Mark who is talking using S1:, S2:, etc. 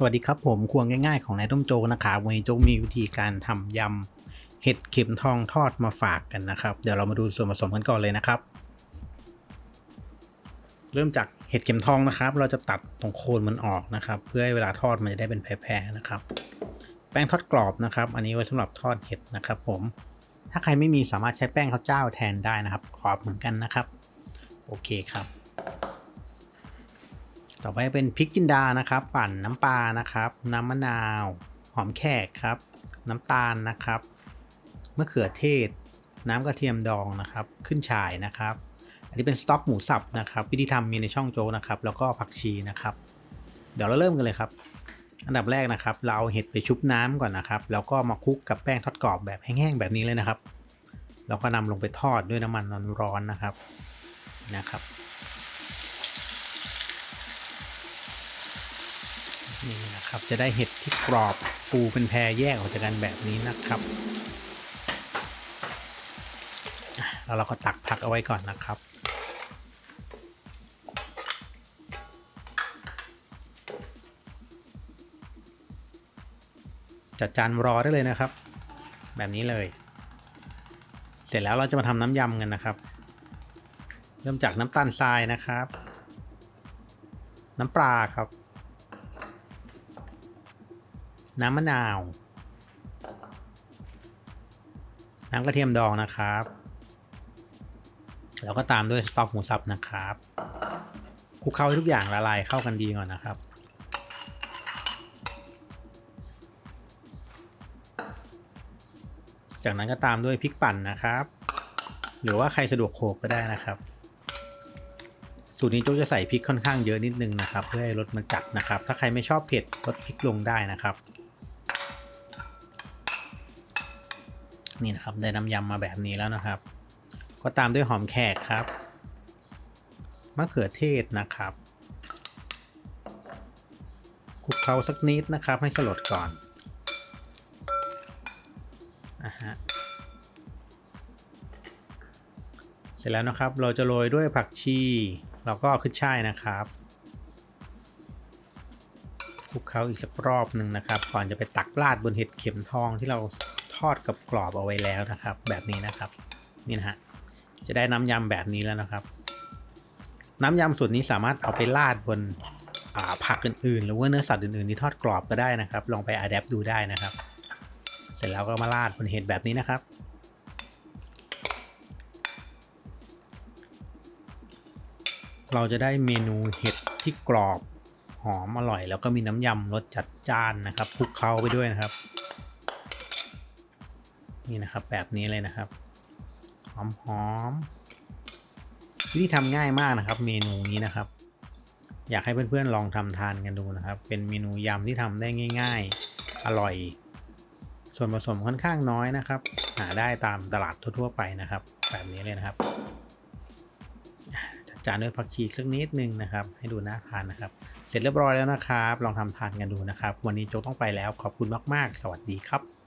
S1: สวัสดีครับผมครัวง่ายๆของนายต้มโจกนะครับวันนี้โจกมีวิธีการทำยำเห็ดเข็มทองทอดมาฝากกันนะครับ เดี๋ยวเรามาดูส่วนผสมกันก่อนเลยนะครับ เริ่มจากเห็ดเข็มทองนะครับ เราจะตัดตรงโคนมันออกนะครับ เพื่อให้เวลาทอดมันจะได้เป็นแผ่ๆนะครับ แป้งทอดกรอบนะครับ อันนี้ไว้สำหรับทอดเห็ดนะครับ ผม ถ้าใครไม่มีสามารถใช้แป้งข้าวเจ้าแทนได้นะครับกรอบเหมือนกันนะครับ โอเคครับ ต่อไปเป็นพริกจินดานะครับ ปั่นน้ำปลานะครับ น้ำมะนาว หอมแขกครับ น้ำตาลนะครับมะเขือเทศ น้ำกระเทียมดองนะครับ ขึ้นฉ่ายนะครับ อันนี้เป็นสต๊อกหมูสับนะครับ วิธีทำมีในช่องโจกนะครับ แล้วก็ผักชีนะครับ เดี๋ยวเราเริ่มกันเลยครับ อันดับแรกนะครับ เราเอาเห็ดไปชุบน้ำก่อนนะครับ แล้วก็มาคลุกกับแป้งทอดกรอบแบบแห้งๆแบบนี้เลยนะครับ แล้วก็นำลงไปทอดด้วยน้ำมันร้อนๆนะครับนะครับ นี่นะครับจะได้เห็ดที่กรอบฟูเป็นแพรแยกออกจากกันแบบนี้นะครับแล้วเราก็ตักพักเอาไว้ก่อนนะครับจัดจานรอได้เลยนะครับ แบบนี้เลย เสร็จแล้วเราจะมาทำน้ำยำกันนะครับ เริ่มจากน้ำตาลทรายนะครับ น้ำปลาครับ น้ำมะนาว น้ำกระเทียมดองนะครับ แล้วก็ตามด้วยสต๊อกหมูสับนะครับคลุกเคล้าให้ทุกอย่างละลายเข้ากันดีก่อนนะครับ จากนั้นก็ตามด้วยพริกปั่นนะครับ หรือว่าใครสะดวกโขลกก็ได้นะครับ สูตรนี้โจ๊กจะใส่พริกค่อนข้างเยอะนิดนึงนะครับ เพื่อให้รสมันจัดนะครับ ถ้าใครไม่ชอบเผ็ดลดพริกลงได้นะครับ นี่นะครับได้น้ำยำมาแบบนี้แล้วนะครับ ก็ตามด้วยหอมแขกครับมะเขือเทศนะครับคลุกเคล้าสักนิดนะครับ ให้สลดก่อนอะฮะเสร็จแล้วนะครับเราจะโรยด้วยผักชีเราก็ขึ้นช่ายนะครับคลุกเคล้าอีกสักรอบหนึ่งนะครับ ก่อนจะไปตักราดบนเห็ดเข็มทองที่เรา ทอดกับกรอบเอาไว้แล้วนะครับ แบบนี้นะครับนี่นะฮะจะได้น้ำยำแบบนี้แล้วนะครับ น้ำยำสูตรนี้สามารถเอาไปราดบนผักอื่นๆ หรือว่าเนื้อสัตว์อื่นๆที่ทอดกรอบก็ได้นะครับ ลองไปอัดแอปดูได้นะครับ เสร็จแล้วก็มาราดบนเห็ดแบบนี้นะครับ เราจะได้เมนูเห็ดที่กรอบหอมอร่อย แล้วก็มีน้ำยำรสจัดจ้านนะครับคลุกเคล้าไปด้วยนะครับ นี่นะครับแบบนี้เลยนะครับหอมหอมวิธีทำง่ายมากนะครับ เมนูนี้นะครับ อยากให้เพื่อนๆลองทำทานกันดูนะครับ เป็นเมนูยำที่ทำได้ง่าย ๆ อร่อย ส่วนผสมค่อนข้างน้อยนะครับ หาได้ตามตลาดทั่วๆไปนะครับ แบบนี้เลยนะครับจัดจานด้วยผักชีสักนิดนึงนะครับ ให้ดูน่าทานนะครับ เสร็จเรียบร้อยแล้วนะครับ ลองทำทานกันดูนะครับ วันนี้โจต้องไปแล้วขอบคุณมากๆ สวัสดีครับ